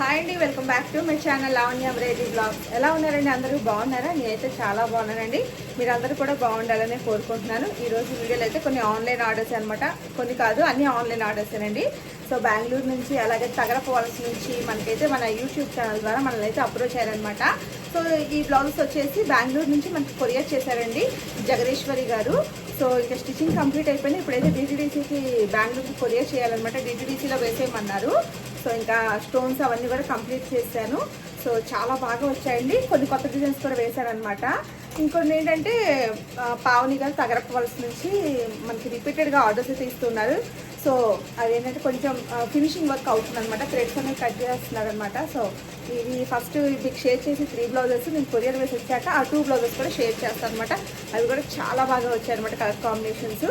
Hi అండి welcome back to my channel Lavanya Brady blogs ఎలా ఉన్నారండి అందరూ? బాగున్నారా? నేనైతే చాలా బాగున్నానండి. మీరందరూ కూడా బాగుండాలని కోరుకుంటున్నాను. ఈరోజు వీడియోలో అయితే కొన్ని ఆన్లైన్ ఆర్డర్స్ అనమాట కొన్ని కాదు అన్ని ఆన్లైన్ ఆర్డర్సేనండి సో బెంగళూరు నుంచి అలాగే తగరపోవాల్సి నుంచి మనకైతే మన యూట్యూబ్ ఛానల్ ద్వారా మనల్ని అయితే అప్రోచ్ అయ్యారనమాట సో ఈ బ్లాగ్స్ వచ్చేసి బెంగళూరు నుంచి మనకి కొరియర్ చేశారండి జగదీశ్వరి గారు. సో ఇక స్టిచ్చింగ్ కంప్లీట్ అయిపోయింది. ఇప్పుడైతే డిటిడిసికి బెంగళూరుకి కొరియర్ చేయాలన్నమాట. డిటిడిసిలో వేసేయమన్నారు. సో ఇంకా స్టోన్స్ అవన్నీ కూడా కంప్లీట్ చేశాను. సో చాలా బాగా వచ్చాయండి. కొన్ని కొత్త డిజైన్స్ కూడా వేశారనమాట ఇంకొన్ని ఏంటంటే పావని గారు తగరపవలసి నుంచి మనకి రిపీటెడ్గా ఆర్డర్స్ అయితే ఇస్తున్నారు. సో అదేంటంటే కొంచెం ఫినిషింగ్ వర్క్ అవుతుంది అనమాట థ్రెడ్స్ అనేవి కట్ చేస్తున్నారు అనమాట సో ఇవి ఫస్ట్ మీకు షేర్ చేసి త్రీ బ్లౌజెస్ నేను కొరియర్ వేసి వచ్చాక ఆ టూ బ్లౌజెస్ కూడా షేర్ చేస్తాను అనమాట అవి కూడా చాలా బాగా వచ్చాయి అనమాట కలర్ కాంబినేషన్స్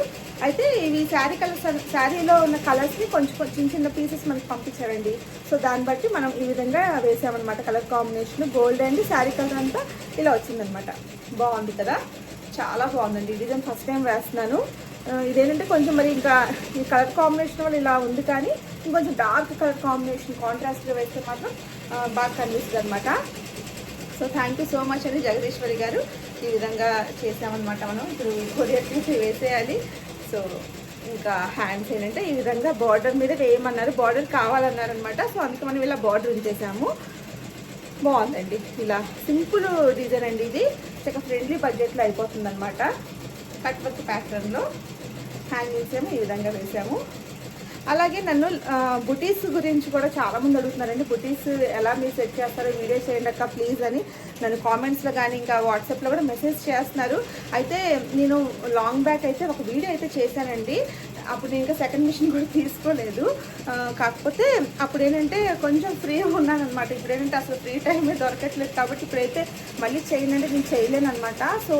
అయితే ఇవి శారీ కలర్స్ శారీలో ఉన్న కలర్స్ని కొంచెం చిన్న చిన్న పీసెస్ మనకి పంపించారండి. సో దాన్ని బట్టి మనం ఈ విధంగా వేసామన్నమాట colour combination gold and sari colour అంతా ఇలా వచ్చిందనమాట బాగుంది కదా? చాలా బాగుందండి. ఈ డిజైన్ ఫస్ట్ టైం వేస్తున్నాను. ఇదేంటంటే కొంచెం మరి ఇంకా ఈ కలర్ కాంబినేషన్ వల్ల ఇలా ఉంది కానీ ఇంకొంచెం డార్క్ కలర్ కాంబినేషన్ కాంట్రాస్ట్గా వేస్తే మాత్రం బాగా కనిపిస్తుంది అనమాట so thank you so much అండి జగదీశ్వరి గారు. ఈ విధంగా చేసామన్నమాట మనం. ఇప్పుడు కొరియర్ చేసి వేసేయాలి. సో ఇంకా హ్యాండ్స్ ఏంటంటే ఈ విధంగా బార్డర్ మీద వేయమన్నారు. బార్డర్ కావాలన్నారనమాట సో అందుకే మనం ఇలా బార్డర్ ఉంచేసాము. బాగుందండి. ఇలా సింపుల్ డిజైన్ అండి ఇది. చక్కగా ఫ్రెండ్లీ బడ్జెట్లో అయిపోతుంది అనమాట కట్ వర్క్ ప్యాటర్న్లో హ్యాంగింగ్స్ ఏమో ఈ విధంగా వేసాము. అలాగే నన్ను బుటీస్ గురించి కూడా చాలామంది అడుగుతున్నారండి బుటీస్ ఎలా మీరు సెట్ చేస్తారో వీడియో చేయండి అక్క ప్లీజ్ అని. నన్ను కామెంట్స్లో కానీ ఇంకా వాట్సాప్లో కూడా మెసేజ్ చేస్తున్నారు. అయితే నేను లాంగ్ బ్యాక్ అయితే ఒక వీడియో అయితే చేశానండి. అప్పుడు నేను ఇంకా సెకండ్ మిషన్ కూడా తీసుకోలేదు. కాకపోతే అప్పుడు ఏంటంటే కొంచెం ఫ్రీ ఉన్నాను అనమాట ఇప్పుడు ఏంటంటే అసలు ఫ్రీ టైమే దొరకట్లేదు కాబట్టి ఇప్పుడైతే మళ్ళీ చేయనంటే నేను చేయలేను అనమాట సో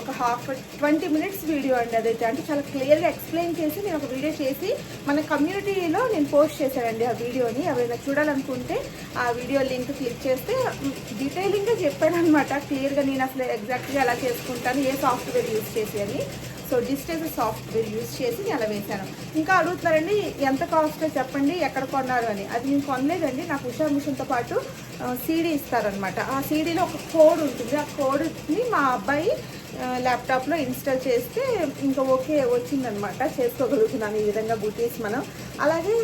ఒక హాఫ్ ట్వంటీ మినిట్స్ వీడియో అండి అదైతే. అంటే చాలా క్లియర్గా ఎక్స్ప్లెయిన్ చేసి నేను ఒక వీడియో చేసి మన కమ్యూనిటీలో నేను పోస్ట్ చేశానండి ఆ వీడియోని ఎవరైనా చూడాలనుకుంటే ఆ వీడియో లింక్ క్లిక్ చేస్తే డీటెయిలింగ్గా చెప్పాను అనమాట క్లియర్గా నేను అసలు ఎగ్జాక్ట్గా ఎలా చేసుకుంటాను ఏ సాఫ్ట్వేర్ యూజ్ చేసి అని సో డిస్టెన్స్ సాఫ్ట్వేర్ యూజ్ చేసి నేను అలా వేశాను. ఇంకా అడుగుతున్నారండి ఎంత కాస్ట్ చెప్పండి ఎక్కడ కొన్నారు అని. అది నేను కొనలేదండి నాకు ఉషా మిషన్తో పాటు సీడీ ఇస్తారనమాట ఆ సీడీలో ఒక కోడ్ ఉంటుంది. ఆ కోడ్ని మా అబ్బాయి ల్యాప్టాప్లో ఇన్స్టాల్ చేస్తే ఇంకా ఓకే వచ్చిందనమాట చేసుకోగలుగుతున్నాను ఈ విధంగా బూటీస్ మనం. అలాగే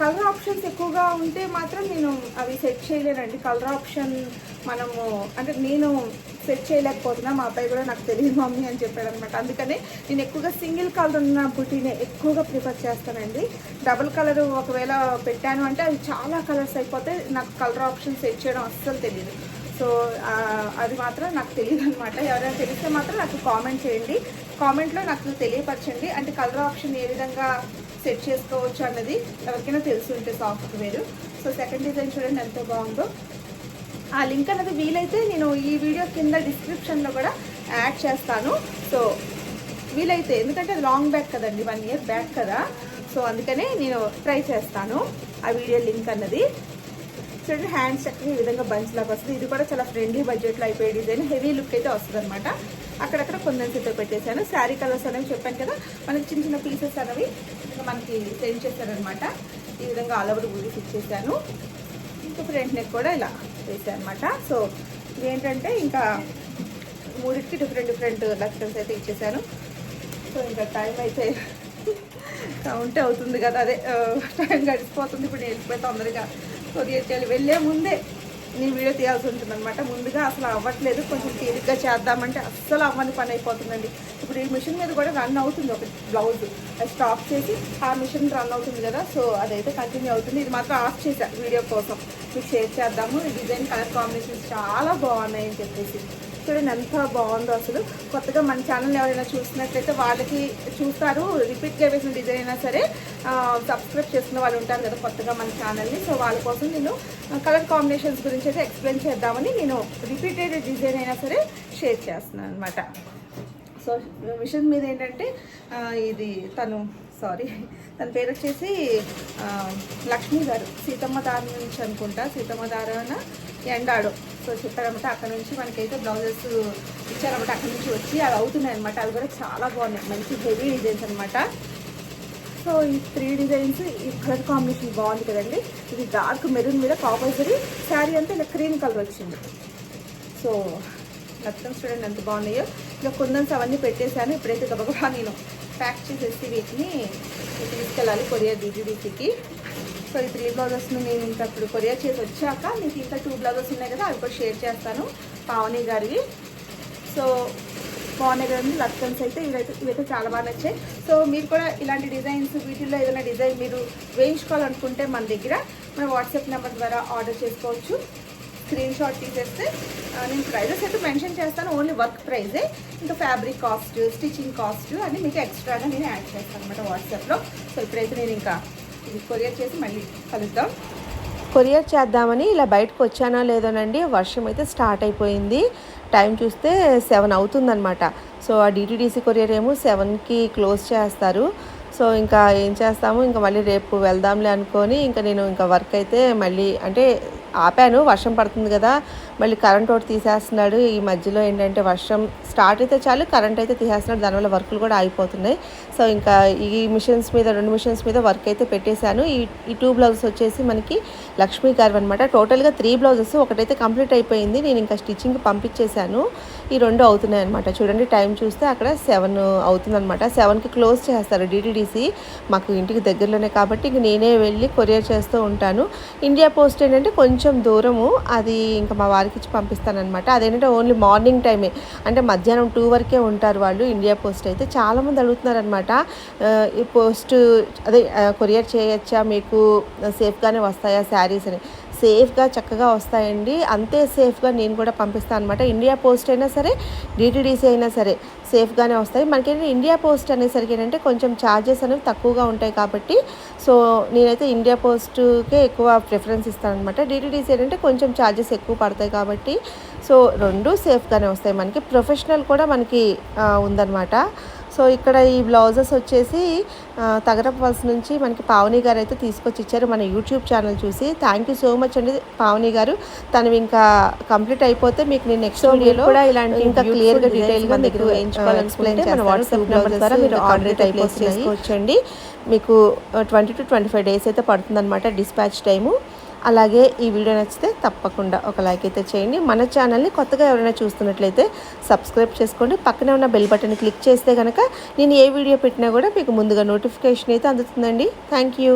కలర్ ఆప్షన్స్ ఎక్కువగా ఉంటే మాత్రం నేను అవి సెట్ చేయలేనండి. కలర్ ఆప్షన్ మనము అంటే నేను సెట్ చేయలేకపోతున్నా. మా అబ్బాయి కూడా నాకు తెలియదు మమ్మీ అని చెప్పాడు అనమాట అందుకనే నేను ఎక్కువగా సింగిల్ కలర్ ఉన్న బుటీనే ఎక్కువగా ప్రిఫర్ చేస్తానండి. డబుల్ కలర్ ఒకవేళ పెట్టాను అంటే అవి చాలా కలర్స్ అయిపోతే నాకు కలర్ ఆప్షన్ సెట్ చేయడం అస్సలు తెలియదు సో అది మాత్రం నాకు తెలియదు అనమాట ఎవరైనా తెలిస్తే మాత్రం నాకు కామెంట్ చేయండి. కామెంట్లో నాకు తెలియపరచండి. అంటే కలర్ ఆప్షన్ ఏ విధంగా సెట్ చేసుకోవచ్చు అన్నది ఎవరికైనా తెలిసి ఉంటే సాఫ్ట్వేర్. సో సెకండ్ డిజైన్ చూడండి ఎంత బాగుందో. ఆ లింక్ అనేది వీలైతే నేను ఈ వీడియో కింద డిస్క్రిప్షన్లో కూడా యాడ్ చేస్తాను. సో వీలైతే ఎందుకంటే అది లాంగ్ బ్యాక్ కదండి వన్ ఇయర్ బ్యాక్ కదా. సో అందుకనే నేను ట్రై చేస్తాను ఆ వీడియో లింక్ అన్నది. చూడండి హ్యాండ్ చక్కగా ఈ విధంగా బంచ్ లాగా వస్తుంది. ఇది కూడా చాలా ఫ్రెండ్లీ బడ్జెట్లో అయిపోయే డిజైన్. హెవీ లుక్ అయితే వస్తుంది అనమాట అక్కడక్కడ కొందరితో పెట్టేశాను. శారీ కలర్స్ అనేవి చెప్పాను కదా మనకి చిన్న చిన్న పీసెస్ అనేవి మనకి సెండ్ చేశారనమాట ఈ విధంగా ఆల్ ఓవర్ బూడీస్ ఇచ్చేసాను. ఇంకా ఫ్రంట్ నెక్ కూడా ఇలా వేసాను అనమాట సో ఇదేంటంటే ఇంకా మూడింటికి డిఫరెంట్ డిఫరెంట్ లక్షన్స్ అయితే ఇచ్చేసాను. సో ఇంకా టైం అయితే కౌంట్ అవుతుంది కదా. అదే టైం గడిచిపోతుంది. ఇప్పుడు నేను వెళ్ళిపోయి తొందరగా కొద్దిగా చేయాలి వెళ్ళే ముందే నేను వీడియో తీయాల్సి ఉంటుంది అనమాట ముందుగా అసలు అవ్వట్లేదు. కొంచెం తేలిగ్గా చేద్దామంటే అస్సలు అవ్వని పని అయిపోతుందండి. ఇప్పుడు ఈ మిషన్ మీద కూడా రన్ అవుతుంది ఒక బ్లౌజ్ అది స్టాప్ చేసి ఆ మిషన్ రన్ అవుతుంది కదా. సో అదైతే కంటిన్యూ అవుతుంది. ఇది మాత్రం ఆఫ్ చేశా వీడియో కోసం. మీకు షేర్ చేద్దాము. ఈ డిజైన్ కలర్ కాంబినేషన్స్ చాలా బాగున్నాయి అని చెప్పేసి. చూడండి ఎంత బాగుందో అసలు. కొత్తగా మన ఛానల్ ఎవరైనా చూసినట్లయితే వాళ్ళకి చూస్తారు. రిపీట్గా వేసిన డిజైన్ అయినా సరే సబ్స్క్రైబ్ చేసుకున్న వాళ్ళు ఉంటారు కదా కొత్తగా మన ఛానల్ని సో వాళ్ళ కోసం నేను కలర్ కాంబినేషన్స్ గురించి అయితే ఎక్స్ప్లెయిన్ చేద్దామని నేను రిపీటెడ్ డిజైన్ అయినా సరే షేర్ చేస్తున్నాను అనమాట సో మిషన్ మీద ఏంటంటే ఇది తను సారీ తన పేరు వచ్చేసి లక్ష్మీ గారు. సీతమ్మ దారి నుంచి అనుకుంటా. సీతమ్మ దారాన ఎండాడు. సో చెప్పారనమాట అక్కడ నుంచి మనకైతే బ్లౌజెస్ ఇచ్చారనమాట అక్కడ నుంచి వచ్చి అవి అవుతున్నాయి అనమాట అవి కూడా చాలా బాగున్నాయి మంచి హెవీ డిజైన్స్ అనమాట సో ఈ త్రీ డిజైన్స్ ఈ కలర్ కాంబినేషన్ బాగుంది కదండి ఇది డార్క్ మెరూన్ మీద కాంపల్సరీ శారీ అంతా ఇలా క్రీమ్ కలర్ వచ్చింది. సో మొత్తం చూడండి ఎంత బాగున్నాయో. ఇలా కుందన్స్ అవన్నీ పెట్టేశాను ఇప్పుడైతే గబగబా నేను ప్యాక్ చేసేసి వీటిని తీసుకెళ్ళాలి కొరియర్ డీటీడీసీకి సో ఈ త్రీ బ్లౌజెస్ని నేను ఇంకా ఇప్పుడు కొరియర్ చేసి వచ్చాక మీకు ఇంకా టూ బ్లౌజెస్ ఉన్నాయి కదా అవి కూడా షేర్ చేస్తాను పావని గారివి. సో బాగున్నాయి కదండి లక్షన్స్ అయితే ఇవైతే ఇవైతే చాలా బాగా నచ్చాయి. సో మీరు కూడా ఇలాంటి డిజైన్స్ వీటిల్లో ఏదైనా డిజైన్ మీరు వేయించుకోవాలనుకుంటే మన దగ్గర మన వాట్సాప్ నెంబర్ ద్వారా ఆర్డర్ చేసుకోవచ్చు. స్క్రీన్ షాట్ తీసేస్తే నేను ప్రైజెస్ అయితే మెన్షన్ చేస్తాను ఓన్లీ వర్క్ ప్రైజే ఇంకా ఫ్యాబ్రిక్ కాస్ట్ స్టిచ్చింగ్ కాస్ట్ అని మీకు ఎక్స్ట్రాగా నేను యాడ్ చేస్తాను అనమాట వాట్సాప్లో. సో ఇప్పుడైతే నేను ఇంకా ఇది కొరియర్ చేసి మళ్ళీ కలుద్దాం. కొరియర్ చేద్దామని ఇలా బయటకు వచ్చానో లేదోనండి వర్షం అయితే స్టార్ట్ అయిపోయింది. టైం చూస్తే సెవెన్ అవుతుందనమాట సో ఆ డిటీడీసీ కొరియర్ ఏమో సెవెన్కి క్లోజ్ చేస్తారు. సో ఇంకా ఏం చేస్తాము? ఇంకా మళ్ళీ రేపు వెళ్దాంలే అనుకొని ఇంకా నేను ఇంకా వర్క్ అయితే మళ్ళీ అంటే ఆపాను. వర్షం పడుతుంది కదా మళ్ళీ కరెంట్ ఒకటి తీసేస్తున్నాడు. ఈ మధ్యలో ఏంటంటే వర్షం స్టార్ట్ అయితే చాలు కరెంట్ అయితే తీసేస్తున్నాడు. దానివల్ల వర్కులు కూడా ఆగిపోతున్నాయి సో ఇంకా ఈ మిషన్స్ మీద రెండు మిషన్స్ మీద వర్క్ అయితే పెట్టేశాను. ఈ ఈ టూ బ్లౌజెస్ వచ్చేసి మనకి లక్ష్మీ గారు అనమాట టోటల్గా త్రీ బ్లౌజెస్. ఒకటైతే కంప్లీట్ అయిపోయింది. నేను ఇంకా స్టిచ్చింగ్ పంపించేశాను. ఈ రెండు అవుతున్నాయి అనమాట చూడండి టైం చూస్తే అక్కడ సెవెన్ అవుతుందన్నమాట. సెవెన్కి క్లోజ్ చేస్తారు డిటీడీసీ మాకు ఇంటికి దగ్గరలోనే కాబట్టి ఇంక నేనే వెళ్ళి కొరియర్ చేస్తూ ఉంటాను. ఇండియా పోస్ట్ ఏంటంటే కొంచెం దూరము. అది ఇంకా మా వారికి ఇచ్చి పంపిస్తానమాట అదేంటంటే ఓన్లీ మార్నింగ్ టైమే. అంటే మధ్యాహ్నం టూ వరకే ఉంటారు వాళ్ళు ఇండియా పోస్ట్ అయితే. చాలామంది అడుగుతున్నారనమాట ఈ పోస్ట్ అదే కొరియర్ చేయొచ్చా? మీకు సేఫ్గానే వస్తాయా శారీస్ అని. సేఫ్గా చక్కగా వస్తాయండి. అంతే సేఫ్గా నేను కూడా పంపిస్తాను అనమాట ఇండియా పోస్ట్ అయినా సరే డిటీడీసీ అయినా సరే సేఫ్గానే వస్తాయి. మనకేంటంటే ఇండియా పోస్ట్ అనేసరికి ఏంటంటే కొంచెం ఛార్జెస్ అనేవి తక్కువగా ఉంటాయి కాబట్టి సో నేనైతే ఇండియా పోస్ట్కే ఎక్కువ ప్రిఫరెన్స్ ఇస్తాను అనమాట డిటీడీసీ ఏంటంటే కొంచెం ఛార్జెస్ ఎక్కువ పడతాయి కాబట్టి సో రెండు సేఫ్గానే వస్తాయి. మనకి ప్రొఫెషనల్ కూడా మనకి ఉందన్నమాట. సో ఇక్కడ ఈ బ్లౌజెస్ వచ్చేసి తగరపల్స్ నుంచి మనకి పావని గారు అయితే తీసుకొచ్చి ఇచ్చారు మన యూట్యూబ్ ఛానల్ చూసి. థ్యాంక్ యూ సో మచ్ అండి పావని గారు. తను ఇంకా కంప్లీట్ అయిపోతే మీకు నేను నెక్స్ట్ వీడియోలో కూడా ఇలాంటి ఇంకా క్లియర్గా డీటెయిల్గా మీకు ఎక్స్ప్లెయిన్ మన వాట్సాప్ నెంబర్ ద్వారా మీరు ఆర్డర్ ప్లేస్ చేసుకోవచ్చండి మీకు twenty two twenty five days అయితే పడుతుందన్నమాట డిస్పాచ్ టైము అలాగే ఈ వీడియో నచ్చితే తప్పకుండా ఒక లైక్ అయితే చేయండి. మన ఛానల్ని కొత్తగా ఎవరైనా చూస్తున్నట్లయితే సబ్స్క్రైబ్ చేసుకోండి. పక్కనే ఉన్న బెల్ బటన్ క్లిక్ చేస్తే కనుక నేను ఏ వీడియో పెట్టినా కూడా మీకు ముందుగా నోటిఫికేషన్ అయితే అందుతుందండి. Thank you.